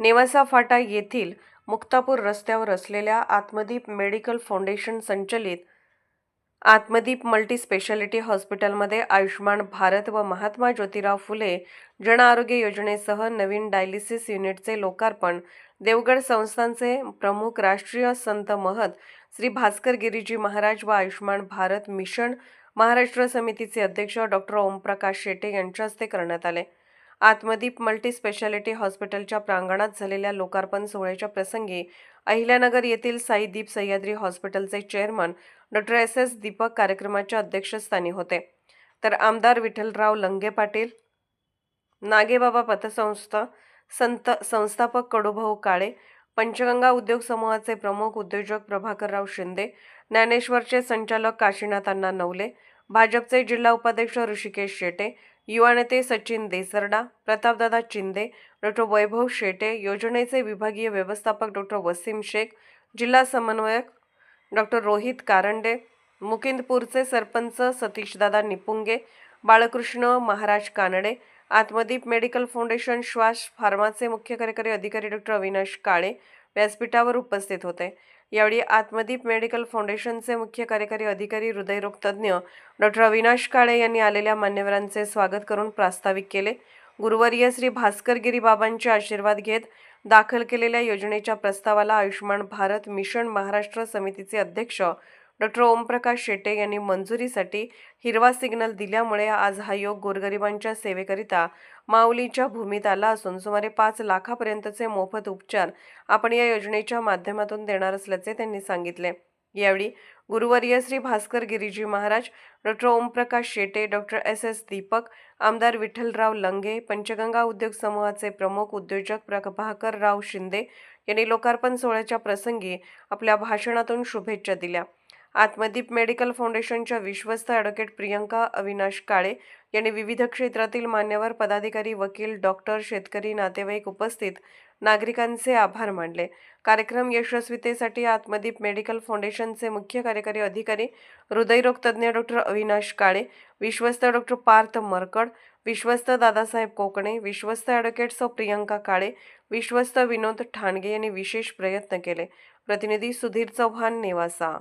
नेवासा फाटा येथील मुक्तापूर रस्त्यावर असलेल्या आत्मदीप मेडिकल फाउंडेशन संचलित आत्मदीप मल्टी स्पेशालिटी हॉस्पिटलमध्ये आयुष्यमान भारत व महात्मा ज्योतिराव फुले जन आरोग्य योजनेसह नवीन डायलिसिस युनिटचे लोकार्पण. देवगड संस्थांचे प्रमुख राष्ट्रीय संत महत श्री भास्कर गिरीजी महाराज व आयुष्यमान भारत मिशन महाराष्ट्र समितीचे अध्यक्ष डॉक्टर ओमप्रकाश शेटे यांच्या हस्ते करण्यात आले. आत्मदीप मल्टी स्पेशालिटी हॉस्पिटलच्या प्रांगणात झालेल्या लोकार्पण सोहळ्याच्या प्रसंगी अहिल्यानगर येथील साईदीप सह्याद्री हॉस्पिटलचे chairman doctor S S Deepak कार्यक्रमाच्या अध्यक्षस्थानी होते. तर आमदार विठ्ठलराव लंगे पाटील नागेबाबा पतसंस्था संत संस्थापक कडूभाऊ काळे पंचगंगा उद्योग समूहाचे प्रमुख उद्योजक प्रभाकरराव शिंदे ज्ञानेश्वरचे संचालक काशीनाथांना नवले भाजपचे जिल्हा उपाध्यक्ष ऋषिकेश शेटे युवा नेते सचिन देसरडा प्रतापदादा चिंदे डॉक्टर वैभव शेटे योजनेचे विभागीय व्यवस्थापक डॉक्टर वसीम शेख जिल्हा समन्वयक डॉक्टर रोहित कारंडे मुकिंदपूरचे सरपंच सतीशदादा निपुंगे बाळकृष्ण महाराज कानडे आत्मदीप मेडिकल फाउंडेशन श्वास फार्माचे मुख्य कार्यकारी अधिकारी डॉक्टर अविनाश काळे व्यासपीठावर उपस्थित होते. यावेळी आत्मदीप मेडिकल फाउंडेशनचे मुख्य कार्यकारी अधिकारी हृदयरोग तज्ज्ञ डॉक्टर अविनाश काळे यांनी आलेल्या मान्यवरांचे स्वागत करून प्रास्ताविक केले. गुरुवर्य श्री भास्कर गिरीबाबांचे आशीर्वाद घेत दाखल केलेल्या योजनेच्या प्रस्तावाला आयुष्यमान भारत मिशन महाराष्ट्र समितीचे अध्यक्ष डॉक्टर ओमप्रकाश शेटे यांनी मंजुरीसाठी हिरवा सिग्नल दिल्यामुळे आज हा योग गोरगरिबांच्या सेवेकरिता माऊलीच्या भूमीत आला असून सुमारे पाच लाखापर्यंतचे मोफत उपचार आपण या योजनेच्या माध्यमातून देणार असल्याचे त्यांनी सांगितले. यावेळी गुरुवर्य Shri Bhaskar Giriji Maharaj doctor Omprakash Shete doctor S S Deepak आमदार विठ्ठलराव लंगे पंचगंगा उद्योग समूहाचे प्रमुख उद्योजक प्रभाकरराव शिंदे यांनी लोकार्पण सोहळ्याच्या प्रसंगी आपल्या भाषणातून शुभेच्छा दिल्या. आत्मदीप मेडिकल फाउंडेशनच्या विश्वस्त ॲडव्होकेट प्रियंका अविनाश काळे यांनी विविध क्षेत्रातील मान्यवर पदाधिकारी वकील डॉक्टर शेतकरी नातेवाईक उपस्थित नागरिकांचे आभार मानले. कार्यक्रम यशस्वीतेसाठी आत्मदीप मेडिकल फाउंडेशनचे मुख्य कार्यकारी अधिकारी हृदयरोग तज्ज्ञ डॉक्टर अविनाश काळे विश्वस्त डॉक्टर पार्थ मरकड विश्वस्त दादासाहेब कोकणे विश्वस्त ॲडव्होकेट सौ प्रियंका काळे विश्वस्त विनोद ठाणगे यांनी विशेष प्रयत्न केले. प्रतिनिधी सुधीर चव्हाण नेवासा.